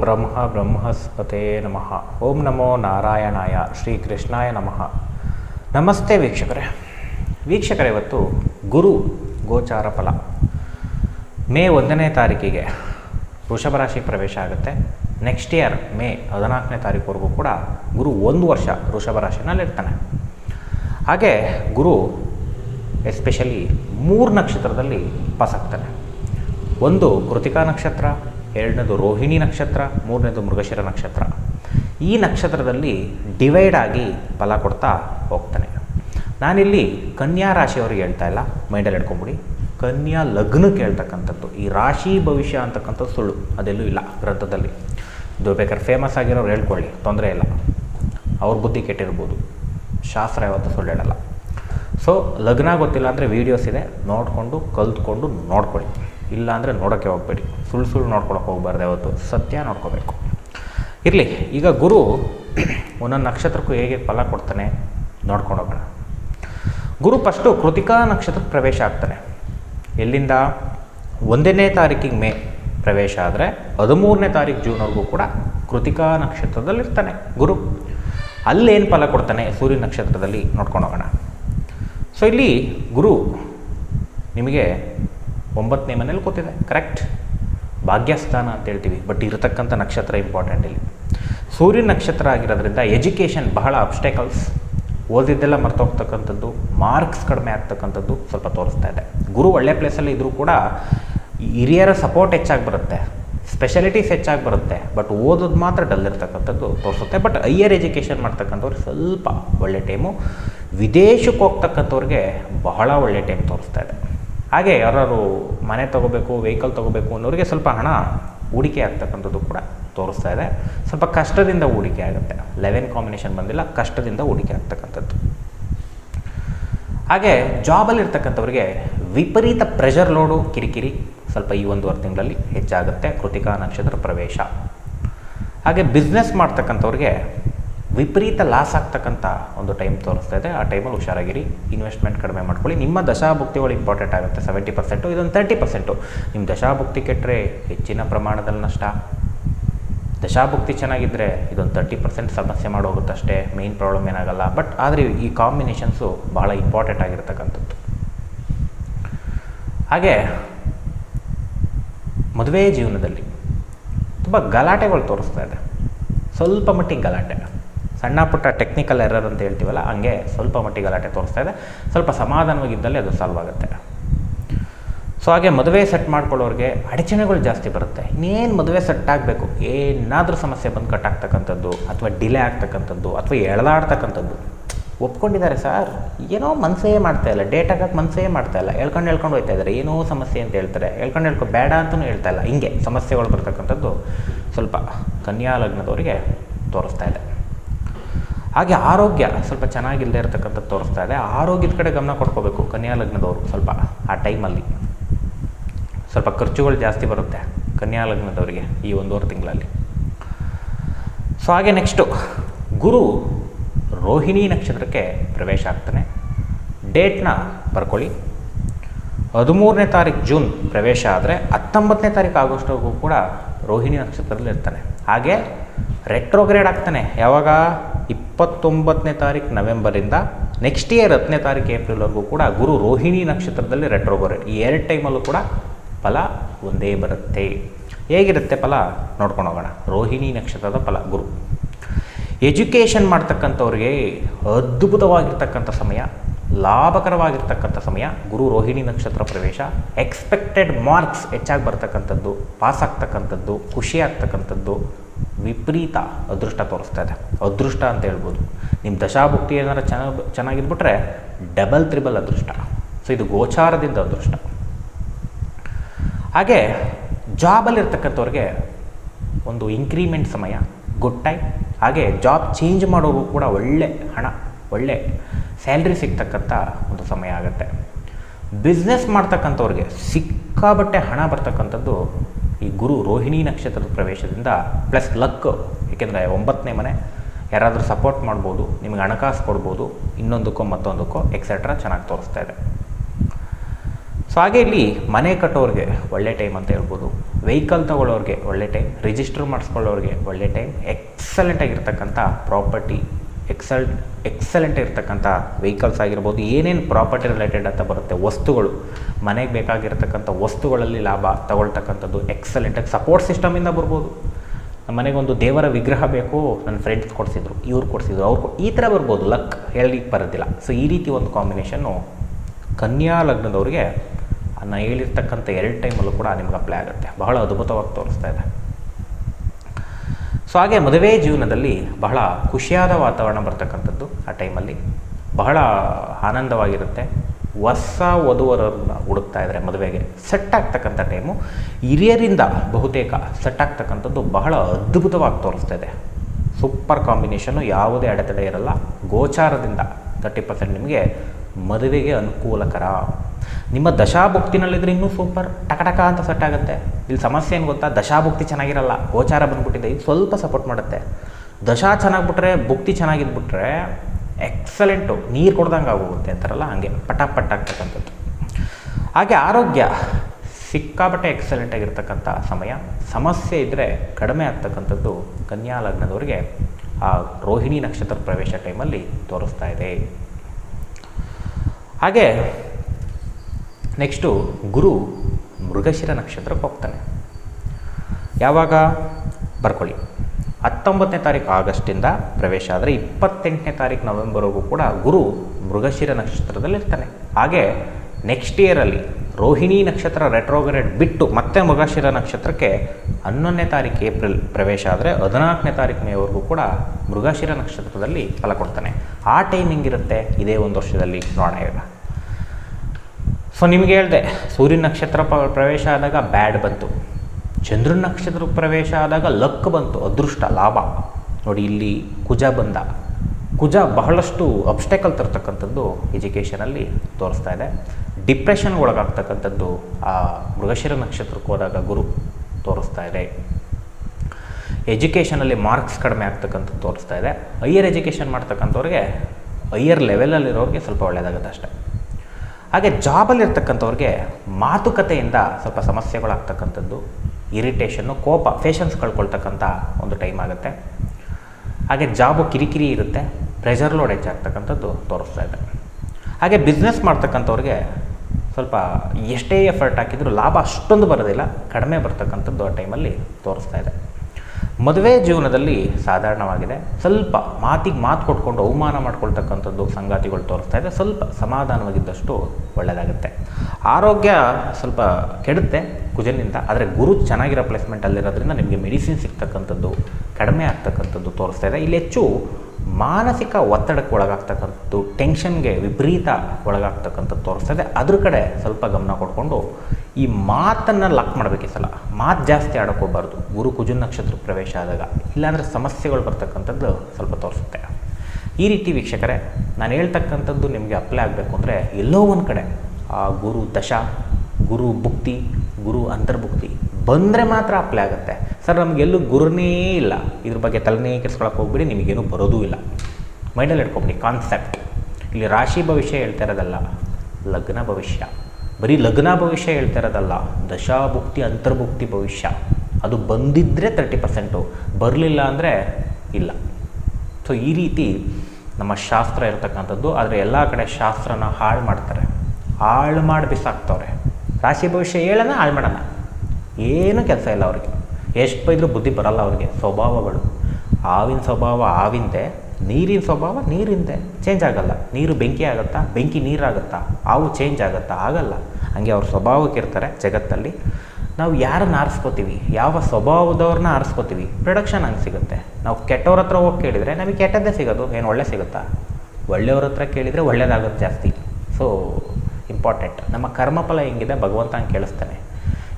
ಬ್ರಹ್ಮ ಬ್ರಹ್ಮಸ್ಪತೆ ನಮಃ. ಓಂ ನಮೋ ನಾರಾಯಣಾಯ ಶ್ರೀ ಕೃಷ್ಣಾಯ ನಮಃ. ನಮಸ್ತೆ ವೀಕ್ಷಕರೇ. ವೀಕ್ಷಕರೇ, ಇವತ್ತು ಗುರು ಗೋಚಾರ ಫಲ. ಮೇ ಒಂದನೇ ತಾರೀಕಿಗೆ ವೃಷಭ ರಾಶಿ ಪ್ರವೇಶ ಆಗುತ್ತೆ. ನೆಕ್ಸ್ಟ್ ಇಯರ್ ಮೇ ಹದಿನಾಲ್ಕನೇ ತಾರೀಕುವರೆಗೂ ಕೂಡ ಗುರು ಒಂದು ವರ್ಷ ವೃಷಭ ರಾಶಿನಲ್ಲಿರ್ತಾನೆ. ಹಾಗೆ ಗುರು ಎಸ್ಪೆಷಲಿ ಮೂರು ನಕ್ಷತ್ರದಲ್ಲಿ ಪಾಸಾಗ್ತಾನೆ. ಒಂದು ಕೃತಿಕಾ ನಕ್ಷತ್ರ ಎರಡನೇದು ರೋಹಿಣಿ ನಕ್ಷತ್ರ, ಮೂರನೇದು ಮೃಗಶಿರ ನಕ್ಷತ್ರ. ಈ ನಕ್ಷತ್ರದಲ್ಲಿ ಡಿವೈಡ್ ಆಗಿ ಫಲ ಕೊಡ್ತಾ ಹೋಗ್ತಾನೆ. ನಾನಿಲ್ಲಿ ಕನ್ಯಾ ರಾಶಿಯವರಿಗೆ ಹೇಳ್ತಾ ಇಲ್ಲ ಮೈಂಡಲ್ಲಿ ಹಿಡ್ಕೊಂಬಿಡಿ. ಕನ್ಯಾ ಲಗ್ನಕ್ಕೆ ಹೇಳ್ತಕ್ಕಂಥದ್ದು, ಈ ರಾಶಿ ಭವಿಷ್ಯ ಅಂತಕ್ಕಂಥದ್ದು ಸುಳ್ಳು, ಅದೆಲ್ಲೂ ಇಲ್ಲ ಗ್ರಂಥದಲ್ಲಿ. ಇದು ಬೇಕಾದ್ರೆ ಫೇಮಸ್ ಆಗಿರೋರು ಹೇಳ್ಕೊಳ್ಳಿ, ತೊಂದರೆ ಇಲ್ಲ. ಅವ್ರ ಬುದ್ಧಿ ಕೆಟ್ಟಿರ್ಬೋದು. ಶಾಸ್ತ್ರ ಯಾವತ್ತೂ ಸುಳ್ಳು ಹೇಳಲ್ಲ. ಸೊ ಲಗ್ನ ಗೊತ್ತಿಲ್ಲ ಅಂದರೆ ವೀಡಿಯೋಸ್ ಇದೆ, ನೋಡಿಕೊಂಡು, ಕಲ್ತ್ಕೊಂಡು ನೋಡ್ಕೊಳ್ಳಿ. ಇಲ್ಲ ಅಂದರೆ ನೋಡೋಕ್ಕೆ ಹೋಗಬೇಡಿ. ಸುಳ್ಳು ಸುಳ್ಳು ನೋಡ್ಕೊಳಕ್ಕೆ ಹೋಗ್ಬಾರ್ದು ಯಾವತ್ತು. ಸತ್ಯ ನೋಡ್ಕೋಬೇಕು. ಇರಲಿ, ಈಗ ಗುರು ಒಂದೊಂದು ನಕ್ಷತ್ರಕ್ಕೂ ಹೇಗೆ ಫಲ ಕೊಡ್ತಾನೆ ನೋಡ್ಕೊಂಡು ಹೋಗೋಣ. ಗುರು ಫಸ್ಟು ಕೃತಿಕಾ ನಕ್ಷತ್ರಕ್ಕೆ ಪ್ರವೇಶ ಆಗ್ತಾನೆ. ಎಲ್ಲಿಂದ? ಒಂದನೇ ತಾರೀಕಿಗೆ ಮೇ ಪ್ರವೇಶ ಆದರೆ ಹದಿಮೂರನೇ ತಾರೀಕು ಜೂನ್ವರೆಗೂ ಕೂಡ ಕೃತಿಕಾ ನಕ್ಷತ್ರದಲ್ಲಿರ್ತಾನೆ ಗುರು. ಅಲ್ಲೇನು ಫಲ ಕೊಡ್ತಾನೆ ಸೂರ್ಯ ನಕ್ಷತ್ರದಲ್ಲಿ ನೋಡ್ಕೊಂಡು ಹೋಗೋಣ. ಸೊ ಇಲ್ಲಿ ಗುರು ನಿಮಗೆ ಒಂಬತ್ತನೇ ಮನೇಲಿ ಕೂತಿದೆ ಕರೆಕ್ಟ್ ಭಾಗ್ಯಸ್ಥಾನ ಅಂತ ಹೇಳ್ತೀವಿ ಬಟ್ ಇರತಕ್ಕಂಥ ನಕ್ಷತ್ರ ಇಂಪಾರ್ಟೆಂಟ್ ಇಲ್ಲಿ. ಸೂರ್ಯ ನಕ್ಷತ್ರ ಆಗಿರೋದ್ರಿಂದ ಎಜುಕೇಷನ್ ಬಹಳ ಅಬ್ಸ್ಟೆಕಲ್ಸ್ ಓದಿದ್ದೆಲ್ಲ ಮರ್ತೋಗ್ತಕ್ಕಂಥದ್ದು ಮಾರ್ಕ್ಸ್ ಕಡಿಮೆ ಆಗ್ತಕ್ಕಂಥದ್ದು ಸ್ವಲ್ಪ ತೋರಿಸ್ತಾ ಇದೆ. ಗುರು ಒಳ್ಳೆ ಪ್ಲೇಸಲ್ಲಿ ಇದ್ದರೂ ಕೂಡ ಹಿರಿಯರ ಸಪೋರ್ಟ್ ಹೆಚ್ಚಾಗಿ ಬರುತ್ತೆ ಸ್ಪೆಷಾಲಿಟೀಸ್ ಹೆಚ್ಚಾಗಿ ಬರುತ್ತೆ ಬಟ್ ಓದೋದು ಮಾತ್ರ ಡಲ್ ಇರ್ತಕ್ಕಂಥದ್ದು ತೋರಿಸುತ್ತೆ. ಬಟ್ ಹೈಯರ್ ಎಜುಕೇಷನ್ ಮಾಡ್ತಕ್ಕಂಥವ್ರಿಗೆ ಸ್ವಲ್ಪ ಒಳ್ಳೆ ಟೈಮು ವಿದೇಶಕ್ಕೆ ಹೋಗ್ತಕ್ಕಂಥವ್ರಿಗೆ ಬಹಳ ಒಳ್ಳೆ ಟೈಮ್ ತೋರಿಸ್ತಾ ಇದೆ. ಹಾಗೆ ಯಾರು ಮನೆ ತೊಗೋಬೇಕು ವೆಹಿಕಲ್ ತೊಗೋಬೇಕು ಅನ್ನೋರಿಗೆ ಸ್ವಲ್ಪ ಹಣ ಹೂಡಿಕೆ ಆಗ್ತಕ್ಕಂಥದ್ದು ಕೂಡ ತೋರಿಸ್ತಾ ಇದೆ. ಸ್ವಲ್ಪ ಕಷ್ಟದಿಂದ ಹೂಡಿಕೆ ಆಗುತ್ತೆ. ಲೆವೆನ್ ಕಾಂಬಿನೇಷನ್ ಬಂದಿಲ್ಲ, ಕಷ್ಟದಿಂದ ಹೂಡಿಕೆ ಆಗ್ತಕ್ಕಂಥದ್ದು. ಹಾಗೆ ಜಾಬಲ್ಲಿ ಇರ್ತಕ್ಕಂಥವ್ರಿಗೆ ವಿಪರೀತ ಪ್ರೆಷರ್ ಲೋಡು ಕಿರಿಕಿರಿ ಸ್ವಲ್ಪ ಈ ಒಂದೂವರೆ ತಿಂಗಳಲ್ಲಿ ಹೆಚ್ಚಾಗುತ್ತೆ. ಕೃತಿಕಾ ನಕ್ಷತ್ರ ಪ್ರವೇಶ. ಹಾಗೆ ಬಿಸ್ನೆಸ್ ಮಾಡ್ತಕ್ಕಂಥವ್ರಿಗೆ ವಿಪರೀತ ಲಾಸ್ ಆಗ್ತಕ್ಕಂಥ ಒಂದು ಟೈಮ್ ತೋರಿಸ್ತಾ ಇದೆ. ಆ ಟೈಮಲ್ಲಿ ಹುಷಾರಾಗಿರಿ. ಇನ್ವೆಸ್ಟ್ಮೆಂಟ್ ಕಡಿಮೆ ಮಾಡ್ಕೊಳ್ಳಿ. ನಿಮ್ಮ ದಶಾಭುಕ್ತಿಗಳು ಇಂಪಾರ್ಟೆಂಟ್ ಆಗುತ್ತೆ. ಸೆವೆಂಟಿ ಪರ್ಸೆಂಟು ಇದೊಂದು ತರ್ಟಿ ಪರ್ಸೆಂಟು ನಿಮ್ಮ ದಶಾಭುಕ್ತಿ ಕೆಟ್ಟರೆ ಹೆಚ್ಚಿನ ಪ್ರಮಾಣದಲ್ಲಿ ನಷ್ಟ. ದಶಾಭುಕ್ತಿ ಚೆನ್ನಾಗಿದ್ದರೆ ಇದೊಂದು ತರ್ಟಿ ಪರ್ಸೆಂಟ್ ಸಮಸ್ಯೆ ಮಾಡೋಗುತ್ತಷ್ಟೇ ಮೇಯ್ನ್ ಪ್ರಾಬ್ಲಮ್ ಏನಾಗಲ್ಲ. ಬಟ್ ಆದರೆ ಈ ಕಾಂಬಿನೇಷನ್ಸು ಭಾಳ ಇಂಪಾರ್ಟೆಂಟ್ ಆಗಿರ್ತಕ್ಕಂಥದ್ದು. ಹಾಗೆ ಮದುವೆ ಜೀವನದಲ್ಲಿ ತುಂಬ ಗಲಾಟೆಗಳು ತೋರಿಸ್ತಾ ಇದೆ. ಸ್ವಲ್ಪ ಮಟ್ಟಿಗೆ ಗಲಾಟೆ. ಸಣ್ಣ ಪುಟ್ಟ ಟೆಕ್ನಿಕಲ್ ಎರರ್ ಅಂತ ಹೇಳ್ತೀವಲ್ಲ, ಹಂಗೆ ಸ್ವಲ್ಪ ಮಟ್ಟಿಗೆ ಗಲಾಟೆ ತೋರಿಸ್ತಾ ಇದೆ. ಸ್ವಲ್ಪ ಸಮಾಧಾನವಾಗಿದ್ದಲ್ಲಿ ಅದು ಸಾಲ್ವ್ ಆಗುತ್ತೆ. ಸೊ ಹಾಗೆ ಮದುವೆ ಸೆಟ್ ಮಾಡ್ಕೊಳ್ಳೋರಿಗೆ ಅಡಚಣೆಗಳು ಜಾಸ್ತಿ ಬರುತ್ತೆ. ಇನ್ನೇನು ಮದುವೆ ಸೆಟ್ ಆಗಬೇಕು? ಏನಾದರೂ ಸಮಸ್ಯೆ ಬಂದು ಕಟ್ಟಾಗ್ತಕ್ಕಂಥದ್ದು ಅಥವಾ ಡಿಲೇ ಆಗ್ತಕ್ಕಂಥದ್ದು, ಅಥವಾ ಎಳೆದಾಡ್ತಕ್ಕಂಥದ್ದು. ಒಪ್ಕೊಂಡಿದ್ದಾರೆ ಸರ್ ಏನೋ ಮನಸ್ಸೇ ಮಾಡ್ತಾ ಇಲ್ಲ. ಡೇಟ್ ಹಾಕಕ್ಕೆ ಮನಸ್ಸೇ ಮಾಡ್ತಾ ಇಲ್ಲ. ಹೇಳ್ಕೊಂಡು ಹೇಳ್ಕೊಂಡು ಹೋಗ್ತಾ ಇದ್ದಾರೆ. ಏನೋ ಸಮಸ್ಯೆ ಅಂತ ಹೇಳ್ತಾರೆ. ಹೇಳ್ಕೊಂಡು ಹೇಳ್ಕೊ ಬೇಡ ಅಂತಲೂ ಹೇಳ್ತಾ ಇಲ್ಲ. ಹಿಂಗೆ ಸಮಸ್ಯೆಗಳು ಬರ್ತಕ್ಕಂಥದ್ದು ಸ್ವಲ್ಪ ಕನ್ಯಾ ಲಗ್ನದವರಿಗೆ ತೋರಿಸ್ತಾ ಇದೆ. ಹಾಗೆ ಆರೋಗ್ಯ ಸ್ವಲ್ಪ ಚೆನ್ನಾಗಿಲ್ಲದೆ ಇರತಕ್ಕಂಥದ್ದು ತೋರಿಸ್ತಾ ಇದೆ. ಆರೋಗ್ಯದ ಕಡೆ ಗಮನ ಕೊಡ್ಕೋಬೇಕು, ಕನ್ಯಾ ಲಗ್ನದವರು ಸ್ವಲ್ಪ ಆ ಟೈಮಲ್ಲಿ. ಸ್ವಲ್ಪ ಖರ್ಚುಗಳು ಜಾಸ್ತಿ ಬರುತ್ತೆ ಕನ್ಯಾ ಲಗ್ನದವರಿಗೆ ಈ ಒಂದೂವರೆ ತಿಂಗಳಲ್ಲಿ. ಸೊ ಹಾಗೆ ನೆಕ್ಸ್ಟು ಗುರು ರೋಹಿಣಿ ನಕ್ಷತ್ರಕ್ಕೆ ಪ್ರವೇಶ ಆಗ್ತಾನೆ. ಡೇಟ್ನ ಬರ್ಕೊಳ್ಳಿ ಹದಿಮೂರನೇ ತಾರೀಕು ಜೂನ್ ಪ್ರವೇಶ ಆದರೆ ಹತ್ತೊಂಬತ್ತನೇ ತಾರೀಕು ಆಗೋಷ್ಟವರೆಗೂ ಕೂಡ ರೋಹಿಣಿ ನಕ್ಷತ್ರದಲ್ಲಿ ಇರ್ತಾನೆ ಹಾಗೆ ರೆಟ್ರೋಗ್ರೇಡ್ ಆಗ್ತಾನೆ ಯಾವಾಗ? ಇಪ್ಪತ್ತೊಂಬತ್ತನೇ ತಾರೀಕು ನವೆಂಬರಿಂದ ನೆಕ್ಸ್ಟ್ ಇಯರ್ ಹತ್ತನೇ ತಾರೀಕು ಏಪ್ರಿಲ್ವರೆಗೂ ಕೂಡ ಗುರು ರೋಹಿಣಿ ನಕ್ಷತ್ರದಲ್ಲಿ ರೆಟ್ರೋಗ್ರೇಡ್ ಈ ಎರಡು ಟೈಮಲ್ಲೂ ಕೂಡ ಫಲ ಒಂದೇ ಬರುತ್ತೆ. ಹೇಗಿರುತ್ತೆ ಫಲ? ನೋಡ್ಕೊಂಡು ಹೋಗೋಣ. ರೋಹಿಣಿ ನಕ್ಷತ್ರದ ಫಲ, ಗುರು. ಎಜುಕೇಷನ್ ಮಾಡ್ತಕ್ಕಂಥವ್ರಿಗೆ ಅದ್ಭುತವಾಗಿರ್ತಕ್ಕಂಥ ಸಮಯ, ಲಾಭಕರವಾಗಿರ್ತಕ್ಕಂಥ ಸಮಯ, ಗುರು ರೋಹಿಣಿ ನಕ್ಷತ್ರ ಪ್ರವೇಶ ಎಕ್ಸ್ಪೆಕ್ಟೆಡ್ ಮಾರ್ಕ್ಸ್ ಹೆಚ್ಚಾಗಿ ಬರ್ತಕ್ಕಂಥದ್ದು ಪಾಸ್ ಆಗ್ತಕ್ಕಂಥದ್ದು, ಖುಷಿ ಆಗ್ತಕ್ಕಂಥದ್ದು ವಿಪರೀತ ಅದೃಷ್ಟ ತೋರಿಸ್ತಾ ಇದೆ. ಅದೃಷ್ಟ ಅಂತ ಹೇಳ್ಬೋದು. ನಿಮ್ಮ ದಶಾಭುಕ್ತಿ ಏನಾರು ಚೆನ್ನಾಗಿ ಚೆನ್ನಾಗಿದ್ಬಿಟ್ರೆ ಡಬಲ್ ತ್ರಿಬಲ್ ಅದೃಷ್ಟ. ಸೊ ಇದು ಗೋಚಾರದಿಂದ ಅದೃಷ್ಟ. ಹಾಗೆ ಜಾಬಲ್ಲಿರ್ತಕ್ಕಂಥವ್ರಿಗೆ ಒಂದು ಇನ್ಕ್ರಿಮೆಂಟ್ ಸಮಯ ಗುಡ್ ಟೈಮ್ ಹಾಗೆ ಜಾಬ್ ಚೇಂಜ್ ಮಾಡೋರು ಕೂಡ ಒಳ್ಳೆ ಹಣ, ಒಳ್ಳೆ ಸ್ಯಾಲ್ರಿ ಸಿಗ್ತಕ್ಕಂಥ ಒಂದು ಸಮಯ ಆಗುತ್ತೆ. ಬಿಸ್ನೆಸ್ ಮಾಡ್ತಕ್ಕಂಥವ್ರಿಗೆ ಸಿಕ್ಕಾಬಟ್ಟೆ ಹಣ ಬರ್ತಕ್ಕಂಥದ್ದು ಈ ಗುರು ರೋಹಿಣಿ ನಕ್ಷತ್ರದ ಪ್ರವೇಶದಿಂದ ಪ್ಲಸ್ ಲಕ್ ಏಕೆಂದರೆ ಒಂಬತ್ತನೇ ಮನೆ, ಯಾರಾದರೂ ಸಪೋರ್ಟ್ ಮಾಡ್ಬೋದು, ನಿಮಗೆ ಹಣಕಾಸು ಕೊಡ್ಬೋದು, ಇನ್ನೊಂದಕ್ಕೋ ಮತ್ತೊಂದಕ್ಕೋ ಎಕ್ಸೆಟ್ರಾ ಚೆನ್ನಾಗಿ ತೋರಿಸ್ತಾ ಇದೆ. ಸೊ ಹಾಗೆ ಇಲ್ಲಿ ಮನೆ ಕಟ್ಟೋರಿಗೆ ಒಳ್ಳೆ ಟೈಮ್ ಅಂತ ಹೇಳ್ಬೋದು ವೆಹಿಕಲ್ ತೊಗೊಳ್ಳೋರಿಗೆ ಒಳ್ಳೆ ಟೈಮ್ ರಿಜಿಸ್ಟರ್ ಮಾಡಿಸ್ಕೊಳ್ಳೋರಿಗೆ ಒಳ್ಳೆ ಟೈಮ್ ಎಕ್ಸಲೆಂಟ್ ಆಗಿರ್ತಕ್ಕಂಥ ಪ್ರಾಪರ್ಟಿ ಎಕ್ಸಲ್, ಎಕ್ಸಲೆಂಟ್ ಇರ್ತಕ್ಕಂಥ ವೆಹಿಕಲ್ಸ್ ಆಗಿರ್ಬೋದು, ಏನೇನು ಪ್ರಾಪರ್ಟಿ ರಿಲೇಟೆಡ್ ಅಂತ ಬರುತ್ತೆ, ವಸ್ತುಗಳು, ಮನೆಗೆ ಬೇಕಾಗಿರ್ತಕ್ಕಂಥ ವಸ್ತುಗಳಲ್ಲಿ ಲಾಭ ತಗೊಳ್ತಕ್ಕಂಥದ್ದು ಎಕ್ಸಲೆಂಟಾಗಿ ಸಪೋರ್ಟ್ ಸಿಸ್ಟಮಿಂದ ಬರ್ಬೋದು. ನಮ್ಮ ಮನೆಗೊಂದು ದೇವರ ವಿಗ್ರಹ ಬೇಕು, ನನ್ನ ಫ್ರೆಂಡ್ಸ್ ಕೊಡಿಸಿದ್ರು, ಇವ್ರು ಕೊಡಿಸಿದ್ರು, ಅವ್ರು ಈ ಥರ ಬರ್ಬೋದು ಲಕ್ ಹೇಳಲಿಕ್ಕೆ ಬರೋದಿಲ್ಲ. ಸೊ ಈ ರೀತಿ ಒಂದು ಕಾಂಬಿನೇಷನ್ನು ಕನ್ಯಾ ಲಗ್ನದವ್ರಿಗೆ ನಾನು ಹೇಳಿರ್ತಕ್ಕಂಥ ಎರಡು ಟೈಮಲ್ಲೂ ಕೂಡ ನಿಮ್ಗೆ ಅಪ್ಲೈ ಆಗುತ್ತೆ. ಬಹಳ ಅದ್ಭುತವಾಗಿ ತೋರಿಸ್ತಾ ಇದೆ. ಸೊ ಹಾಗೆ ಮದುವೆ ಜೀವನದಲ್ಲಿ ಬಹಳ ಖುಷಿಯಾದ ವಾತಾವರಣ ಬರ್ತಕ್ಕಂಥದ್ದು ಆ ಟೈಮಲ್ಲಿ. ಬಹಳ ಆನಂದವಾಗಿರುತ್ತೆ. ಹೊಸ ವಧುವರನ್ನ ಹುಡುಕ್ತಾ ಇದ್ದಾರೆ ಮದುವೆಗೆ ಸೆಟ್ ಆಗ್ತಕ್ಕಂಥ ಟೈಮು. ಹಿರಿಯರಿಂದ ಬಹುತೇಕ ಸೆಟ್ ಆಗ್ತಕ್ಕಂಥದ್ದು ಬಹಳ ಅದ್ಭುತವಾಗಿ ತೋರಿಸ್ತಾ ಇದೆ. ಸೂಪರ್ ಕಾಂಬಿನೇಷನ್ನು ಯಾವುದೇ ಅಡೆತಡೆ ಇರಲ್ಲ. ಗೋಚಾರದಿಂದ ತರ್ಟಿ ಪರ್ಸೆಂಟ್ ನಿಮಗೆ ಮದುವೆಗೆ ಅನುಕೂಲಕರ. ನಿಮ್ಮ ದಶಾಭುಕ್ತಿನಲ್ಲಿದ್ರೆ ಇನ್ನೂ ಸೂಪರ್. ಟಕಟಕ ಅಂತ ಸೆಟ್ ಆಗುತ್ತೆ. ಇಲ್ಲಿ ಸಮಸ್ಯೆ ಏನು ಗೊತ್ತಾ? ದಶಾಭುಕ್ತಿ ಚೆನ್ನಾಗಿರಲ್ಲ. ಗೋಚಾರ ಬಂದ್ಬಿಟ್ಟಿದೆ. ಇದು ಸ್ವಲ್ಪ ಸಪೋರ್ಟ್ ಮಾಡುತ್ತೆ. ದಶಾ ಚೆನ್ನಾಗ್ಬಿಟ್ರೆ, ಭುಕ್ತಿ ಚೆನ್ನಾಗಿದ್ಬಿಟ್ರೆ ಎಕ್ಸಲೆಂಟು ನೀರು ಕೊಡ್ದಂಗೆ ಆಗೋಗುತ್ತೆ ಅಂತಾರಲ್ಲ ಹಂಗೆ ಪಟ ಪಟ ಆಗ್ತಕ್ಕಂಥದ್ದು. ಹಾಗೆ ಆರೋಗ್ಯ. ಸಿಕ್ಕಾಪಟ್ಟೆ ಎಕ್ಸಲೆಂಟ್ ಆಗಿರ್ತಕ್ಕಂಥ ಸಮಯ. ಸಮಸ್ಯೆ ಇದ್ದರೆ ಕಡಿಮೆ ಆಗ್ತಕ್ಕಂಥದ್ದು ಕನ್ಯಾ ಲಗ್ನದವರಿಗೆ. ಆ ರೋಹಿಣಿ ನಕ್ಷತ್ರ ಪ್ರವೇಶ ಟೈಮಲ್ಲಿ ತೋರಿಸ್ತಾ ಇದೆ. ಹಾಗೆ ನೆಕ್ಸ್ಟು ಗುರು ಮೃಗಶಿರ ನಕ್ಷತ್ರಕ್ಕೆ ಹೋಗ್ತಾನೆ. ಯಾವಾಗ? ಬರ್ಕೊಳ್ಳಿ. ಹತ್ತೊಂಬತ್ತನೇ ತಾರೀಕು ಆಗಸ್ಟಿಂದ ಪ್ರವೇಶ ಆದರೆ ಇಪ್ಪತ್ತೆಂಟನೇ ತಾರೀಕು ನವೆಂಬರ್ಗೂ ಕೂಡ ಗುರು ಮೃಗಶಿರ ನಕ್ಷತ್ರದಲ್ಲಿರ್ತಾನೆ. ಹಾಗೆ ನೆಕ್ಸ್ಟ್ ಇಯರಲ್ಲಿ ರೋಹಿಣಿ ನಕ್ಷತ್ರ ರೆಟ್ರೋಗ್ರೇಡ್ ಬಿಟ್ಟು ಮತ್ತೆ ಮೃಗಶಿರ ನಕ್ಷತ್ರಕ್ಕೆ ಹನ್ನೊಂದನೇ ತಾರೀಕು ಏಪ್ರಿಲ್ ಪ್ರವೇಶ ಆದರೆ ಹದಿನಾಲ್ಕನೇ ತಾರೀಕು ಮೇವರೆಗೂ ಕೂಡ ಮೃಗಶಿರ ನಕ್ಷತ್ರದಲ್ಲಿ ಫಲ ಕೊಡ್ತಾನೆ. ಆ ಟೈಮಿಂಗ್ ಇರುತ್ತೆ ಇದೇ ಒಂದು ವರ್ಷದಲ್ಲಿ ನೋಡೋಣ ಈಗ ಸೊ ನಿಮಗೆ ಹೇಳಿದೆ ಸೂರ್ಯನ ನಕ್ಷತ್ರ ಪ್ರವೇಶ ಆದಾಗ ಬ್ಯಾಡ್ ಬಂತು. ಚಂದ್ರನ ನಕ್ಷತ್ರ ಪ್ರವೇಶ ಆದಾಗ ಲಕ್ ಬಂತು, ಅದೃಷ್ಟ, ಲಾಭ. ನೋಡಿ, ಇಲ್ಲಿ ಕುಜ ಬಂದ. ಕುಜ ಬಹಳಷ್ಟು ಅಬ್ಸ್ಟೆಕಲ್ ತರ್ತಕ್ಕಂಥದ್ದು ಎಜುಕೇಷನಲ್ಲಿ ತೋರಿಸ್ತಾ ಇದೆ. ಡಿಪ್ರೆಷನ್ಗೆ ಒಳಗಾಗ್ತಕ್ಕಂಥದ್ದು, ಆ ಮೃಗಶಿರ ನಕ್ಷತ್ರಕ್ಕೆ ಹೋದಾಗ ಗುರು ತೋರಿಸ್ತಾ ಇದೆ. ಎಜುಕೇಷನಲ್ಲಿ ಮಾರ್ಕ್ಸ್ ಕಡಿಮೆ ಆಗ್ತಕ್ಕಂಥದ್ದು ತೋರಿಸ್ತಾ ಇದೆ. ಹೈಯರ್ ಎಜುಕೇಷನ್ ಮಾಡ್ತಕ್ಕಂಥವ್ರಿಗೆ ಹೈಯರ್ ಲೆವೆಲಲ್ಲಿರೋರಿಗೆ ಸ್ವಲ್ಪ ಒಳ್ಳೆಯದಾಗುತ್ತೆ ಅಷ್ಟೇ. ಹಾಗೆ ಜಾಬಲ್ಲಿರ್ತಕ್ಕಂಥವ್ರಿಗೆ ಮಾತುಕತೆಯಿಂದ ಸ್ವಲ್ಪ ಸಮಸ್ಯೆಗಳಾಗ್ತಕ್ಕಂಥದ್ದು ಇರಿಟೇಷನ್ನು ಕೋಪ ಫೇಷನ್ಸ್ ಕಳ್ಕೊಳ್ತಕ್ಕಂಥ ಒಂದು ಟೈಮ್ ಆಗುತ್ತೆ. ಹಾಗೆ ಜಾಬು ಕಿರಿಕಿರಿ ಇರುತ್ತೆ ಪ್ರೆಷರ್ ಲೋಡ್ ಹೆಚ್ಚಾಗ್ತಕ್ಕಂಥದ್ದು ತೋರಿಸ್ತಾ ಇದೆ. ಹಾಗೆ ಬಿಸ್ನೆಸ್ ಮಾಡ್ತಕ್ಕಂಥವ್ರಿಗೆ ಸ್ವಲ್ಪ ಎಷ್ಟೇ ಎಫರ್ಟ್ ಹಾಕಿದರೂ ಲಾಭ ಅಷ್ಟೊಂದು ಬರೋದಿಲ್ಲ. ಕಡಿಮೆ ಬರ್ತಕ್ಕಂಥದ್ದು ಆ ಟೈಮಲ್ಲಿ ತೋರಿಸ್ತಾ ಇದೆ. ಮದುವೆ ಜೀವನದಲ್ಲಿ ಸಾಧಾರಣವಾಗಿದೆ. ಸ್ವಲ್ಪ ಮಾತಿಗೆ ಮಾತು ಕೊಟ್ಕೊಂಡು ಅವಮಾನ ಮಾಡ್ಕೊಳ್ತಕ್ಕಂಥದ್ದು ಸಂಗಾತಿಗಳು ತೋರಿಸ್ತಾ ಇದೆ. ಸ್ವಲ್ಪ ಸಮಾಧಾನವಾಗಿದ್ದಷ್ಟು ಒಳ್ಳೆಯದಾಗುತ್ತೆ ಆರೋಗ್ಯ ಸ್ವಲ್ಪ ಕೆಡುತ್ತೆ ಕುಜನಿಂದ, ಆದರೆ ಗುರು ಚೆನ್ನಾಗಿರೋ ಪ್ಲೇಸ್ಮೆಂಟಲ್ಲಿರೋದ್ರಿಂದ ನಿಮಗೆ ಮೆಡಿಸಿನ್ ಸಿಗ್ತಕ್ಕಂಥದ್ದು ಕಡಿಮೆ ಆಗ್ತಕ್ಕಂಥದ್ದು ತೋರಿಸ್ತಾ ಇದೆ. ಇಲ್ಲಿ ಹೆಚ್ಚು ಮಾನಸಿಕ ಒತ್ತಡಕ್ಕೆ ಒಳಗಾಗ್ತಕ್ಕಂಥದ್ದು ಟೆನ್ಷನ್ಗೆ ವಿಪರೀತ ಒಳಗಾಗ್ತಕ್ಕಂಥದ್ದು ತೋರಿಸ್ತದೆ. ಅದ್ರ ಕಡೆ ಸ್ವಲ್ಪ ಗಮನ ಕೊಟ್ಕೊಂಡು ಈ ಮಾತನ್ನು ಲಾಕ್ ಮಾಡಬೇಕು ಸಲ. ಮಾತು ಜಾಸ್ತಿ ಆಡೋಕೆ ಹೋಗ್ಬಾರ್ದು. ಗುರು ಕುಜುನ್ ನಕ್ಷತ್ರ ಪ್ರವೇಶ ಆದಾಗ. ಇಲ್ಲಾಂದರೆ ಸಮಸ್ಯೆಗಳು ಬರ್ತಕ್ಕಂಥದ್ದು ಸ್ವಲ್ಪ ತೋರಿಸುತ್ತೆ. ಈ ರೀತಿ ವೀಕ್ಷಕರೇ, ನಾನು ಹೇಳ್ತಕ್ಕಂಥದ್ದು ನಿಮಗೆ ಅಪ್ಲೈ ಆಗಬೇಕು ಅಂದರೆ ಎಲ್ಲೋ ಒಂದು ಕಡೆ. ಆ ಗುರು ದಶ, ಗುರು ಭುಕ್ತಿ, ಗುರು ಅಂತರ್ಭುಕ್ತಿ ಬಂದರೆ ಮಾತ್ರ ಅಪ್ಲೈ ಆಗುತ್ತೆ. ಸರ್, ನಮಗೆಲ್ಲೂ ಗುರುನೇ ಇಲ್ಲ. ಇದ್ರ ಬಗ್ಗೆ ತಲೆನೇ ಕೆಡ್ಸ್ಕೊಳಕ್ಕೆ ಹೋಗ್ಬಿಡಿ, ನಿಮಗೇನು ಬರೋದೂ ಇಲ್ಲ. ಮೈಂಡಲ್ಲಿ ಇಟ್ಕೊಬಿಡಿ ಕಾನ್ಸೆಪ್ಟ್ ಇಲ್ಲಿ ರಾಶಿ ಭವಿಷ್ಯ ಹೇಳ್ತಾ ಇರೋದಲ್ಲ, ಲಗ್ನ ಭವಿಷ್ಯ. ಬರೀ ಲಗ್ನ ಭವಿಷ್ಯ ಹೇಳ್ತಾ ಇರೋದಲ್ಲ, ದಶಾಭುಕ್ತಿ, ಅಂತರ್ಭುಕ್ತಿ ಭವಿಷ್ಯ. ಅದು ಬಂದಿದ್ದರೆ ತರ್ಟಿ ಪರ್ಸೆಂಟು ಬರಲಿಲ್ಲ ಅಂದರೆ ಇಲ್ಲ. ಸೊ ಈ ರೀತಿ ನಮ್ಮ ಶಾಸ್ತ್ರ ಇರತಕ್ಕಂಥದ್ದು. ಆದರೆ ಎಲ್ಲ ಕಡೆ ಶಾಸ್ತ್ರನ ಹಾಳು ಮಾಡ್ತಾರೆ. ಹಾಳು ಮಾಡಿ ಬಿಸಾಕ್ತವ್ರೆ. ರಾಶಿ ಭವಿಷ್ಯ ಹೇಳೋಣ, ಹಾಳು ಮಾಡೋಣ. ಏನೂ ಕೆಲಸ ಇಲ್ಲ ಅವ್ರಿಗೆ. ಎಷ್ಟು ಬೈದರೂ ಬುದ್ಧಿ ಬರಲ್ಲ ಅವ್ರಿಗೆ. ಸ್ವಭಾವಗಳು. ಹಾವಿನ ಸ್ವಭಾವ ಹಾವಿಂದೆ, ನೀರಿನ ಸ್ವಭಾವ ನೀರಿಂದೆ ಚೇಂಜ್ ಆಗಲ್ಲ. ನೀರು ಬೆಂಕಿ ಆಗುತ್ತಾ? ಬೆಂಕಿ ನೀರಾಗುತ್ತಾ? ಹಾವು ಚೇಂಜ್ ಆಗುತ್ತಾ? ಆಗಲ್ಲ. ಹಂಗೆ ಅವ್ರ ಸ್ವಭಾವಕ್ಕೆ ಇರ್ತಾರೆ ಜಗತ್ತಲ್ಲಿ. ನಾವು ಯಾರನ್ನ ಆರಿಸ್ಕೋತೀವಿ? ಯಾವ ಸ್ವಭಾವದವ್ರನ್ನ ಆರಿಸ್ಕೋತೀವಿ? ಪ್ರೊಡಕ್ಷನ್ ಹಂಗೆ ಸಿಗುತ್ತೆ. ನಾವು ಕೆಟ್ಟವ್ರ ಹತ್ರ ಹೋಗಿ ಕೇಳಿದರೆ ನಮಗೆ ಕೆಟ್ಟದ್ದೇ ಸಿಗೋದು. ಏನು ಒಳ್ಳೆ ಸಿಗುತ್ತಾ? ಒಳ್ಳೆಯವ್ರ ಹತ್ರ ಕೇಳಿದರೆ ಒಳ್ಳೆಯದಾಗುತ್ತೆ ಜಾಸ್ತಿ. ಸೊ ಇಂಪಾರ್ಟೆಂಟ್ ನಮ್ಮ ಕರ್ಮಫಲ ಹೆಂಗಿದೆ? ಭಗವಂತ ಹಂಗೆ ಕೇಳಿಸ್ತಾನೆ.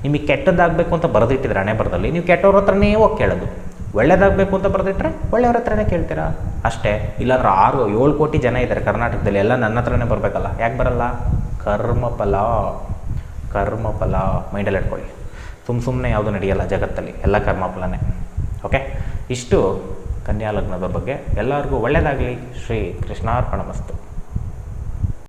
ನಿಮಗೆ ಕೆಟ್ಟದ್ದಾಗಬೇಕು ಅಂತ ಬರೆದಿಟ್ಟಿದ್ರೆ ಹಣೆ ಬರದಲ್ಲಿ ನೀವು ಕೆಟ್ಟವ್ರ ಹತ್ರನೇ ಹೋಗಿ ಕೇಳೋದು. ಒಳ್ಳೇದಾಗಬೇಕು ಅಂತ ಬರೆದಿಟ್ರೆ ಒಳ್ಳೆಯವ್ರ ಹತ್ರನೇ ಕೇಳ್ತೀರಾ? ಅಷ್ಟೇ, ಇಲ್ಲಾಂದ್ರೆ ಆರು, ಏಳು ಕೋಟಿ ಜನ ಇದ್ದಾರೆ ಕರ್ನಾಟಕದಲ್ಲಿ, ಎಲ್ಲ ನನ್ನ ಹತ್ರನೇ ಬರಬೇಕಲ್ಲ, ಯಾಕೆ ಬರಲ್ಲ? ಕರ್ಮಫಲ ಕರ್ಮಫಲ, ಮೈಂಡಲ್ಲಿ ಇಟ್ಕೊಳ್ಳಿ. ಸುಮ್ಮ ಸುಮ್ಮನೆ ಯಾವುದು ನಡೆಯಲ್ಲ ಜಗತ್ತಲ್ಲಿ, ಎಲ್ಲ ಕರ್ಮಫಲನೇ. ಓಕೆ ಇಷ್ಟು ಕನ್ಯಾ ಲಗ್ನದ ಬಗ್ಗೆ. ಎಲ್ಲರಿಗೂ ಒಳ್ಳೆಯದಾಗಲಿ ಶ್ರೀ ಕೃಷ್ಣಾರ್ಪಣ ಮಸ್ತು.